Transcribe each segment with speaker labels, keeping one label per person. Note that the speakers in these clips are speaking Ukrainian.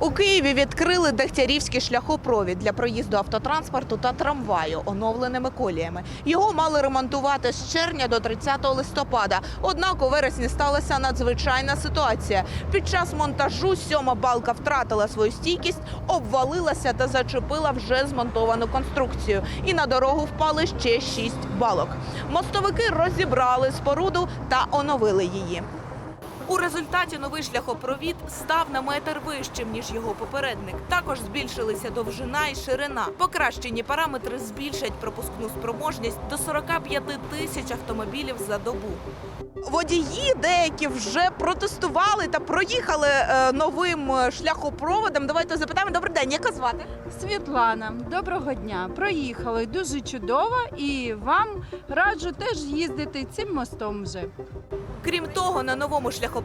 Speaker 1: У Києві відкрили Дегтярівський шляхопровід для проїзду автотранспорту та трамваю оновленими коліями. Його мали ремонтувати з червня до 30 листопада. Однак у вересні сталася надзвичайна ситуація. Під час монтажу сьома балка втратила свою стійкість, обвалилася та зачепила вже змонтовану конструкцію. І на дорогу впали ще шість балок. Мостовики розібрали споруду та оновили її. У результаті новий шляхопровід став на метр вищим ніж його попередник. Також збільшилися довжина і ширина. Покращені параметри збільшать пропускну спроможність до 45 тисяч автомобілів за добу. Водії деякі вже протестували та проїхали е, новим е, шляхопроводом. Давайте запитаємо. Добрий день, яка звати?
Speaker 2: Світлана, доброго дня. Проїхали дуже чудово і вам раджу теж їздити цим мостом вже.
Speaker 1: Крім того, на новому шляхопроводі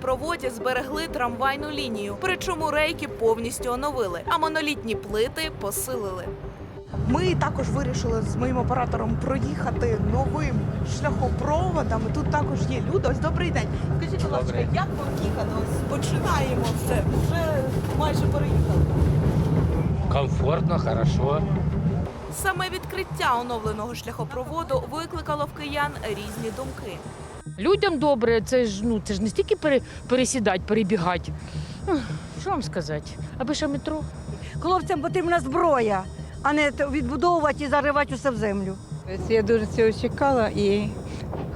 Speaker 1: зберегли трамвайну лінію, причому рейки повністю оновили, а монолітні плити посилили. Ми також вирішили з моїм оператором проїхати новим шляхопроводом. І Тут також є люди. Ось добрий день. Скажіть, будь ласка,
Speaker 3: Добрий.
Speaker 1: як вам їхати? Ось починаємо все. Вже майже переїхали.
Speaker 3: Комфортно, хорошо.
Speaker 1: Саме відкриття оновленого шляхопроводу викликало в киян різні думки.
Speaker 4: Людям добре, це ж ну це ж не стільки пере, пересідати, перебігати. Що вам сказати? Аби ще метро.
Speaker 5: Хлопцям потрібна зброя, а не відбудовувати і заривати усе в землю.
Speaker 6: Я дуже цього чекала і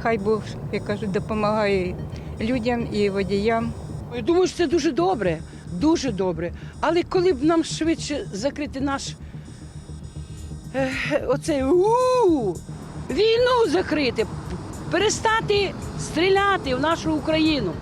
Speaker 6: хай Бог, як кажуть, допомагає людям і водіям.
Speaker 7: Я думаю, що це дуже добре, дуже добре. Але коли б нам швидше закрити наш оцей у війну закрити, перестати стріляти в нашу Україну.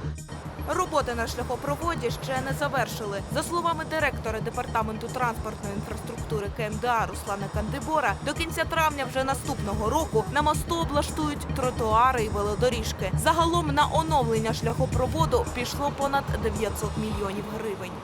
Speaker 1: Роботи на шляхопроводі ще не завершили. За словами директора департаменту транспортної інфраструктури КМДА Руслана Кандибора, до кінця травня вже наступного року на мосту облаштують тротуари і велодоріжки. Загалом на оновлення шляхопроводу пішло понад 900 мільйонів гривень.